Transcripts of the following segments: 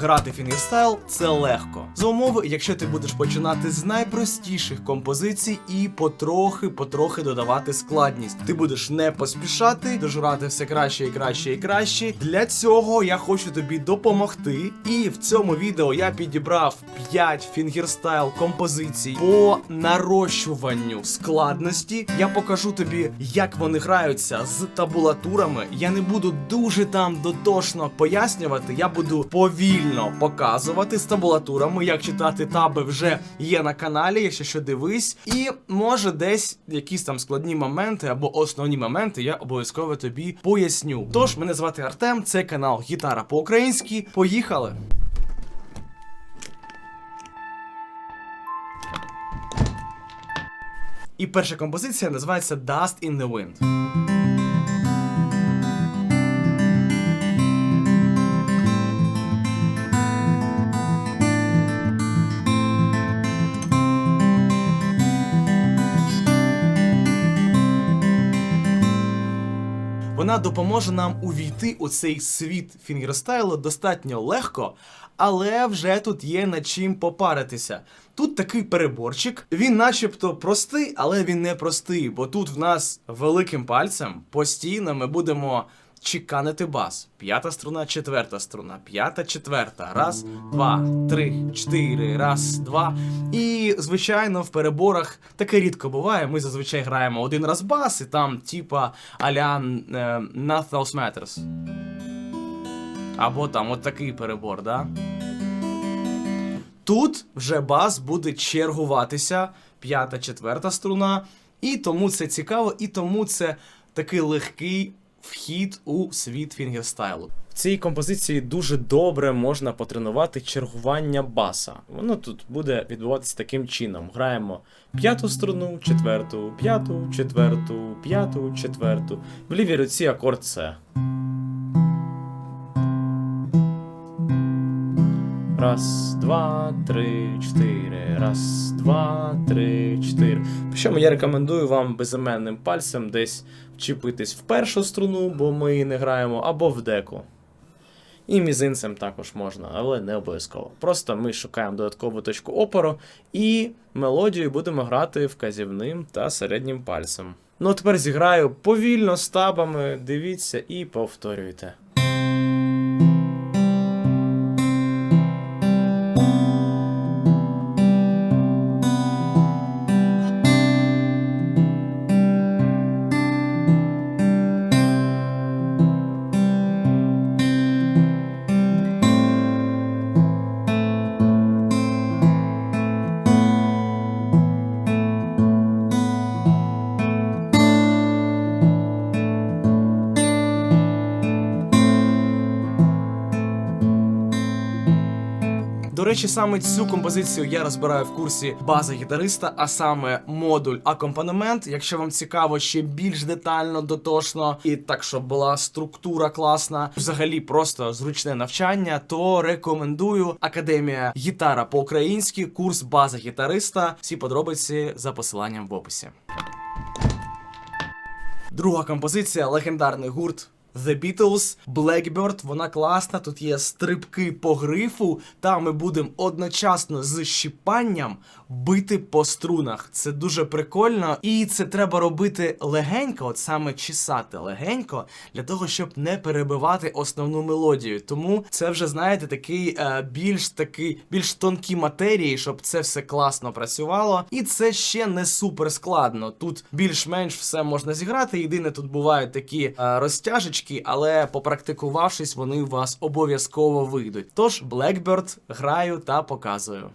Грати фінгерстайл це легко. За умови, якщо ти будеш починати з найпростіших композицій і потрохи-потрохи додавати складність. Ти будеш не поспішати, дожирати все краще і краще і краще. Для цього я хочу тобі допомогти. І в цьому відео я підібрав 5 фінгерстайл композицій по нарощуванню складності. Я покажу тобі, як вони граються з табулатурами. Я не буду дуже там дотошно пояснювати, я буду повільно показувати з табулатурами, як читати таби вже є на каналі, якщо що дивись. І може десь якісь там складні моменти або основні моменти я обов'язково тобі поясню. Тож, мене звати Артем, це канал Гітара по-українськи. Поїхали! І перша композиція називається Dust in the Wind. Вона допоможе нам увійти у цей світ фінгерстайлу достатньо легко, але вже тут є над чим попаритися. Тут такий переборчик, він начебто простий, але він не простий, бо тут в нас великим пальцем постійно ми будемо чеканити бас. П'ята струна, четверта струна, п'ята, четверта. Раз, два, три, чотири, раз, два. І, звичайно, в переборах таке рідко буває. Ми зазвичай граємо один раз бас, і там, типа, аля е, Nothing Else Matters. Або там от такий перебор, да? Тут вже бас буде чергуватися, п'ята, четверта струна, і тому це цікаво, і тому це такий легкий вхід у світ фінгерстайлу. В цій композиції дуже добре можна потренувати чергування баса. Воно тут буде відбуватися таким чином: граємо п'яту струну, четверту, п'яту, четверту, п'яту, четверту. В лівій руці акорд С. Раз, два, три, чотири. Раз, два, три, чотири. Причому я рекомендую вам безіменним пальцем десь вчепитись в першу струну, бо ми її не граємо, або в деку. І мізинцем також можна, але не обов'язково. Просто ми шукаємо додаткову точку опору і мелодію будемо грати вказівним та середнім пальцем. Ну а тепер зіграю повільно з табами, дивіться і повторюйте. Речі, саме цю композицію я розбираю в курсі база гітариста, а саме модуль акомпанемент. Якщо вам цікаво ще більш детально, дотошно і так, щоб була структура класна, взагалі просто зручне навчання, то рекомендую Академія гітара по-українськи, курс база гітариста. Всі подробиці за посиланням в описі. Друга композиція легендарний гурт. The Beatles, Blackbird, вона класна. Тут є стрибки по грифу, та ми будемо одночасно з щіпанням бити по струнах. Це дуже прикольно, і це треба робити легенько, от саме чесати легенько, для того, щоб не перебивати основну мелодію. Тому це вже знаєте такий е, більш такий більш тонкі матерії, щоб це все класно працювало. І це ще не супер складно. Тут більш-менш все можна зіграти. Єдине, тут бувають такі е, розтяжечки, але попрактикувавшись, вони у вас обов'язково вийдуть. Тож Blackbird граю та показую.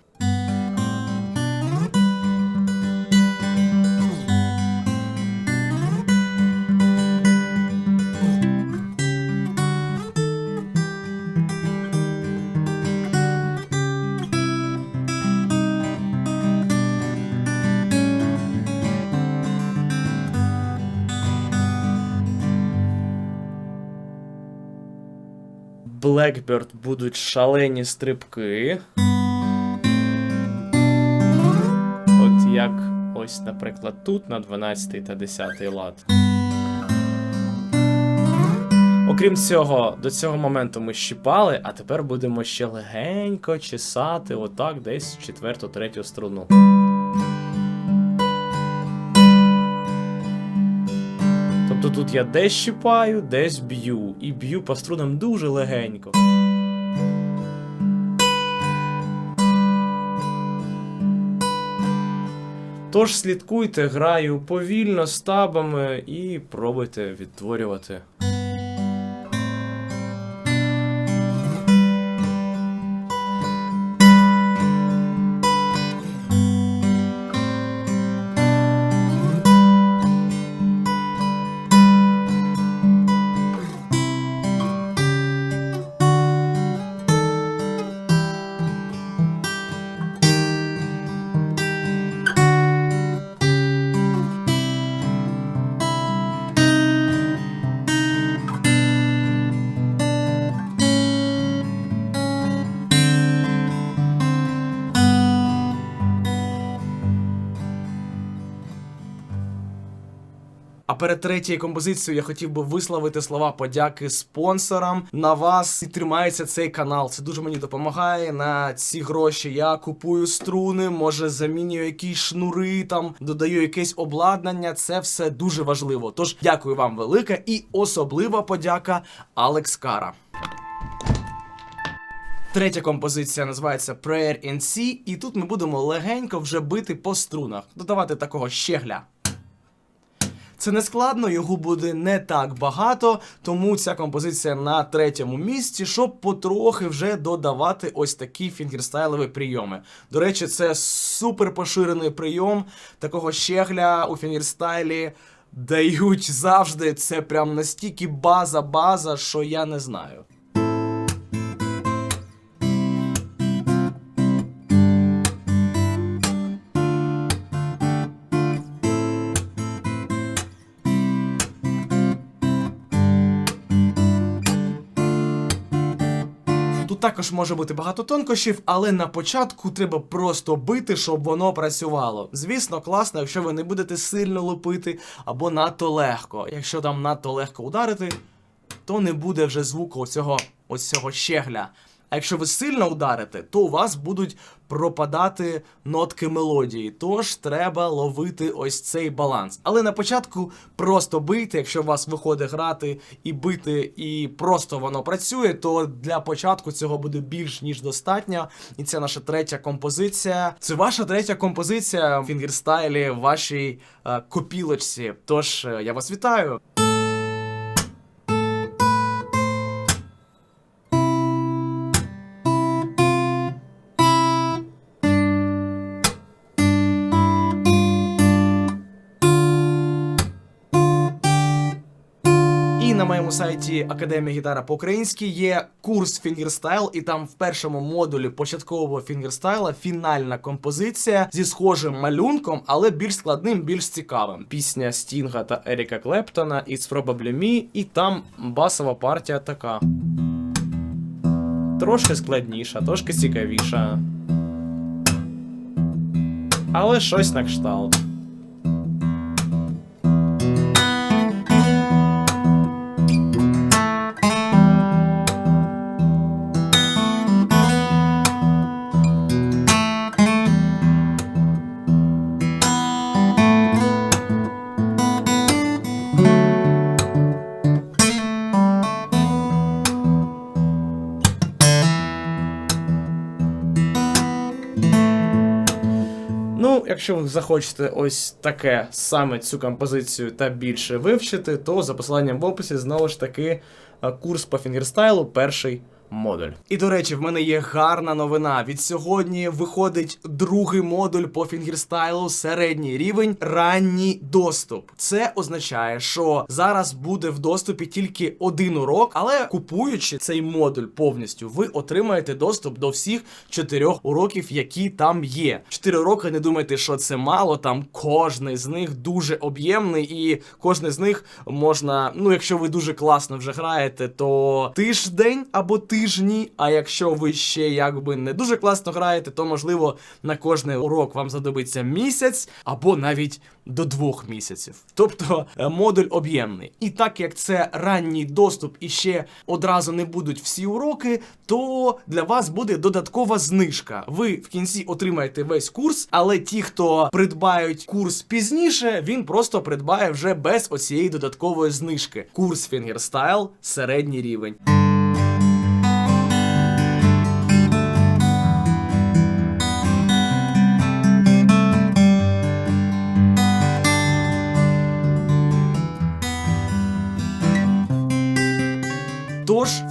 Blackbird будуть шалені стрибки. От як ось, наприклад, тут на 12 та 10 лад. Окрім цього, до цього моменту ми щіпали, а тепер будемо ще легенько чесати, отак, десь четверту, третю струну. Тобто тут я десь щіпаю, десь б'ю, і б'ю по струнам дуже легенько. Тож слідкуйте, граю повільно з табами і пробуйте відтворювати. Перед третьою композицією я хотів би висловити слова подяки спонсорам. На вас і тримається цей канал. Це дуже мені допомагає. На ці гроші я купую струни, може замінюю якісь шнури, там додаю якесь обладнання. Це все дуже важливо. Тож дякую вам велике і особлива подяка Алекс Кара. Третя композиція називається Prayer in C, і тут ми будемо легенько вже бити по струнах, додавати такого щегля. Це не складно, його буде не так багато, тому ця композиція на третьому місці, щоб потрохи вже додавати ось такі фінгерстайлові прийоми. До речі, це супер поширений прийом такого щегля у фінгерстайлі. Дають завжди це прям настільки база-база, що я не знаю. Також може бути багато тонкощів, але на початку треба просто бити, щоб воно працювало. Звісно, класно, якщо ви не будете сильно лупити або надто легко. Якщо там надто легко ударити, то не буде вже звуку оцього, ось цього щегля. Якщо ви сильно ударите, то у вас будуть пропадати нотки мелодії. Тож треба ловити ось цей баланс. Але на початку просто бийте, якщо у вас виходить грати і бити, і просто воно працює, то для початку цього буде більш ніж достатньо. І це наша третя композиція. Це ваша третя композиція в фінгерстайлі в вашій е, копілочці. Тож е, я вас вітаю. На моєму сайті Академія гітара по-українськи є курс фінгерстайл, і там в першому модулі початкового фінгерстайла фінальна композиція зі схожим малюнком, але більш складним, більш цікавим. Пісня Стінга та Еріка Клептона It's Probably Me, і там басова партія така. Трошки складніша, трошки цікавіша. Але щось на кшталт. Якщо ви захочете ось таке саме цю композицію та більше вивчити, то за посиланням в описі знову ж таки е, курс по фінгерстайлу, перший модуль. І до речі, в мене є гарна новина. Від сьогодні виходить другий модуль по фінгерстайлу, середній рівень, ранній доступ. Це означає, що зараз буде в доступі тільки один урок, але купуючи цей модуль повністю, ви отримаєте доступ до всіх чотирьох уроків, які там є. Чотири уроки, не думайте, що це мало. Там кожний з них дуже об'ємний, і кожний з них можна, ну якщо ви дуже класно вже граєте, то тиждень або тиждень тижні. А якщо ви ще якби не дуже класно граєте, то можливо на кожний урок вам знадобиться місяць або навіть до двох місяців. Тобто е, модуль об'ємний. І так як це ранній доступ і ще одразу не будуть всі уроки, то для вас буде додаткова знижка. Ви в кінці отримаєте весь курс, але ті, хто придбають курс пізніше, він просто придбає вже без оцієї додаткової знижки. Курс Fingerstyle середній рівень.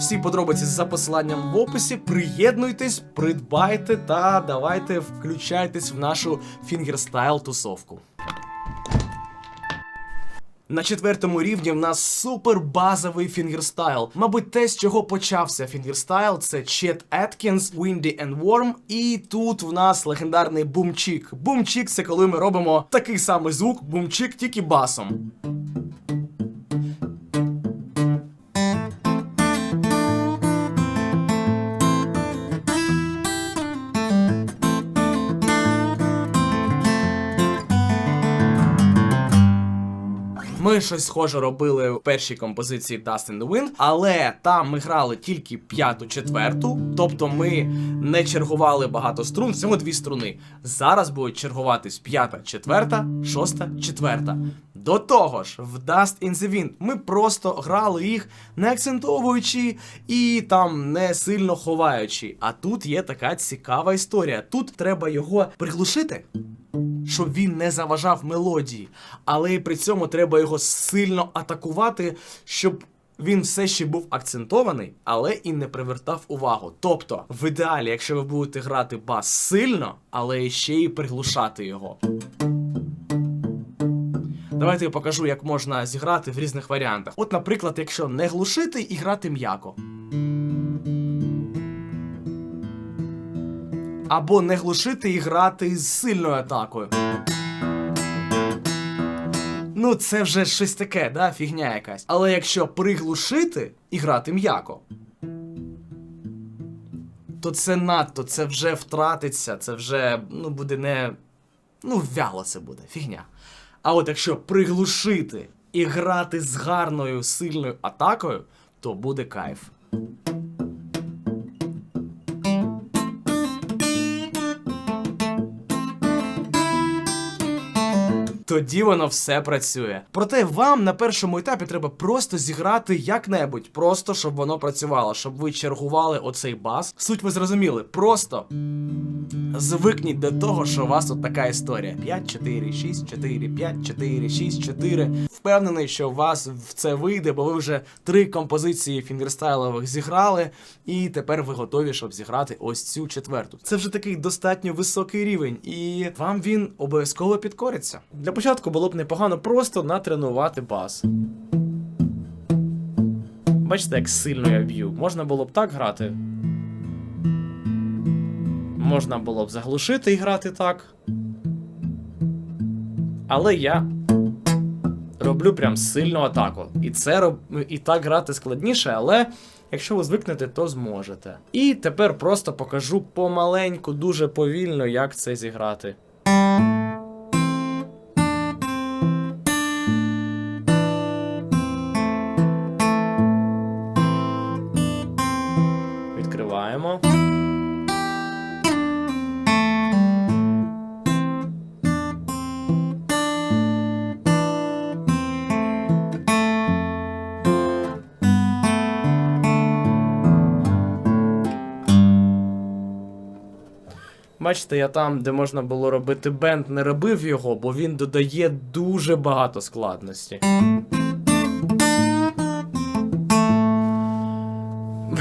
Всі подробиці за посиланням в описі. Приєднуйтесь, придбайте та давайте включайтесь в нашу фінгерстайл тусовку. На четвертому рівні в нас супер базовий фінгерстайл. Мабуть, те, з чого почався фінгерстайл, це Чет Еткінс, Windy and Warm. І тут в нас легендарний бумчик. Бумчик це коли ми робимо такий самий звук, бумчик тільки басом. Щось схоже робили в першій композиції Dust in the Wind, але там ми грали тільки п'яту, четверту, тобто ми не чергували багато струн, всього дві струни. Зараз будуть чергуватись п'ята, четверта, шоста, четверта. До того ж, в Dust in the Wind ми просто грали їх не акцентовуючи і там не сильно ховаючи. А тут є така цікава історія. Тут треба його приглушити щоб він не заважав мелодії, але і при цьому треба його сильно атакувати, щоб він все ще був акцентований, але і не привертав увагу. Тобто, в ідеалі, якщо ви будете грати бас сильно, але ще й приглушати його. Давайте я покажу, як можна зіграти в різних варіантах. От, наприклад, якщо не глушити і грати м'яко. Або не глушити і грати з сильною атакою. Ну, це вже щось таке, да, фігня якась. Але якщо приглушити і грати м'яко, то це надто, це вже втратиться, це вже ну, буде не. Ну, вяло це буде, фігня. А от якщо приглушити і грати з гарною сильною атакою, то буде кайф. Тоді воно все працює. Проте вам на першому етапі треба просто зіграти як-небудь, просто щоб воно працювало, щоб ви чергували оцей бас. Суть ви зрозуміли, просто звикніть до того, що у вас тут така історія: 5, 4, 6, 4, 5, 4, 6, 4. Впевнений, що у вас в це вийде, бо ви вже три композиції фінгерстайлових зіграли, і тепер ви готові, щоб зіграти ось цю четверту. Це вже такий достатньо високий рівень, і вам він обов'язково підкориться. Для початку було б непогано просто натренувати бас. Бачите, як сильно я б'ю. Можна було б так грати. Можна було б заглушити і грати так. Але я роблю прям сильну атаку. І це роб... і так грати складніше, але якщо ви звикнете, то зможете. І тепер просто покажу помаленьку, дуже повільно, як це зіграти. Бачите, я там, де можна було робити бенд, не робив його, бо він додає дуже багато складності.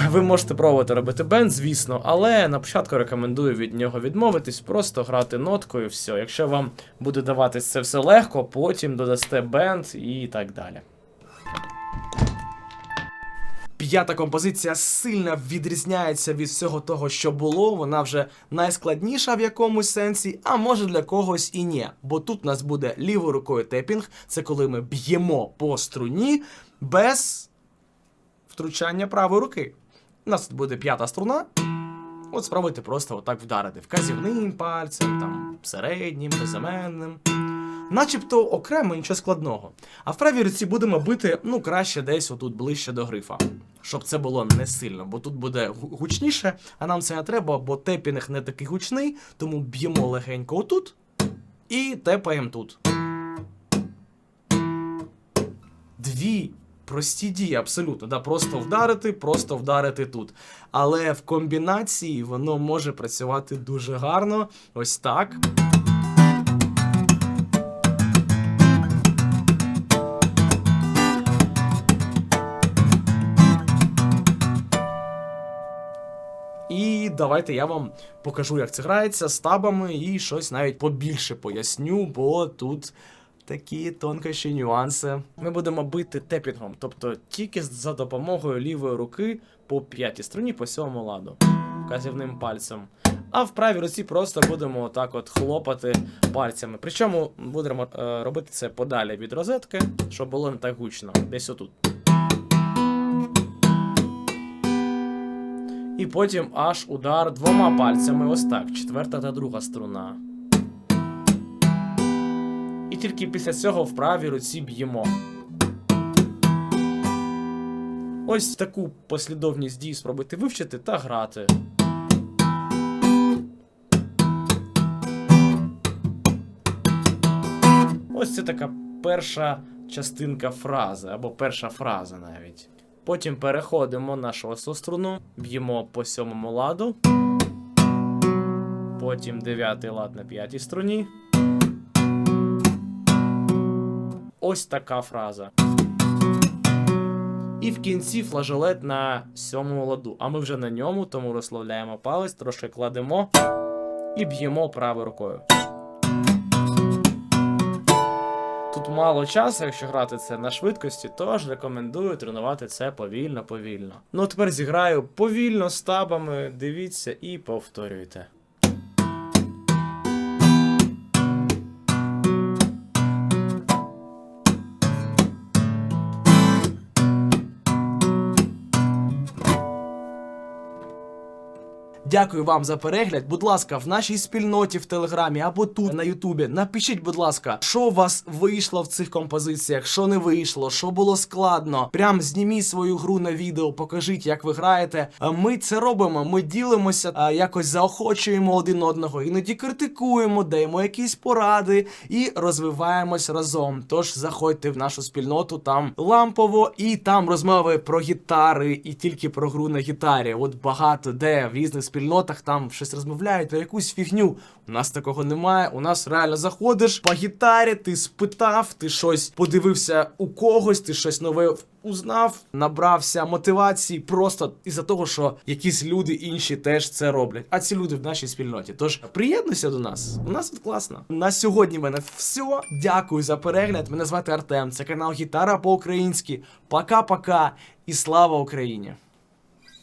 Ви можете пробувати робити бенд, звісно, але на початку рекомендую від нього відмовитись, просто грати ноткою, все. Якщо вам буде даватись це все легко, потім додасте бенд і так далі. П'ята композиція сильно відрізняється від всього того, що було. Вона вже найскладніша в якомусь сенсі, а може для когось і ні. Бо тут у нас буде лівою рукою тепінг, це коли ми б'ємо по струні без втручання правої руки. У нас тут буде п'ята струна. От спробуйте просто отак вдарити вказівним пальцем, там, середнім, безіменним. Начебто окремо нічого складного. А в правій руці будемо бити, ну, краще десь отут ближче до грифа. Щоб це було не сильно, бо тут буде гучніше, а нам це не треба, бо тепінг не такий гучний, тому б'ємо легенько отут і тепаємо тут. Дві прості дії, абсолютно. Да, просто вдарити, просто вдарити тут. Але в комбінації воно може працювати дуже гарно. Ось так. Давайте я вам покажу, як це грається з табами і щось навіть побільше поясню, бо тут такі тонкощі нюанси. Ми будемо бити тепінгом, тобто тільки за допомогою лівої руки по п'ятій струні по сьомому ладу, вказівним пальцем. А в правій руці просто будемо отак от хлопати пальцями. Причому будемо е, робити це подалі від розетки, щоб було не так гучно. Десь отут. І потім аж удар двома пальцями, ось так, четверта та друга струна. І тільки після цього в правій руці б'ємо. Ось таку послідовність дій спробуйте вивчити та грати. Ось це така перша частинка фрази, або перша фраза навіть. Потім переходимо на шосту струну, б'ємо по сьомому ладу. Потім дев'ятий лад на п'ятій струні. Ось така фраза. І в кінці флажолет на сьомому ладу. А ми вже на ньому, тому розслабляємо палець, трошки кладемо і б'ємо правою рукою. Тут мало часу, якщо грати це на швидкості, тож рекомендую тренувати це повільно, повільно. Ну тепер зіграю повільно з табами, дивіться і повторюйте. Дякую вам за перегляд. Будь ласка, в нашій спільноті в Телеграмі або тут на Ютубі. Напишіть, будь ласка, що у вас вийшло в цих композиціях, що не вийшло, що було складно. Прям зніміть свою гру на відео, покажіть, як ви граєте. Ми це робимо. Ми ділимося, якось заохочуємо один одного, іноді критикуємо, даємо якісь поради і розвиваємось разом. Тож заходьте в нашу спільноту, там лампово, і там розмови про гітари і тільки про гру на гітарі. От багато де в різних спільнотах там щось розмовляють про якусь фігню. У нас такого немає. У нас реально заходиш по гітарі, ти спитав, ти щось подивився у когось, ти щось нове узнав, набрався мотивації просто із-за того, що якісь люди інші теж це роблять. А ці люди в нашій спільноті. Тож приєднуйся до нас. У нас тут класно. На сьогодні в мене все. Дякую за перегляд. Мене звати Артем. Це канал Гітара по-українськи. Пока-пока і слава Україні!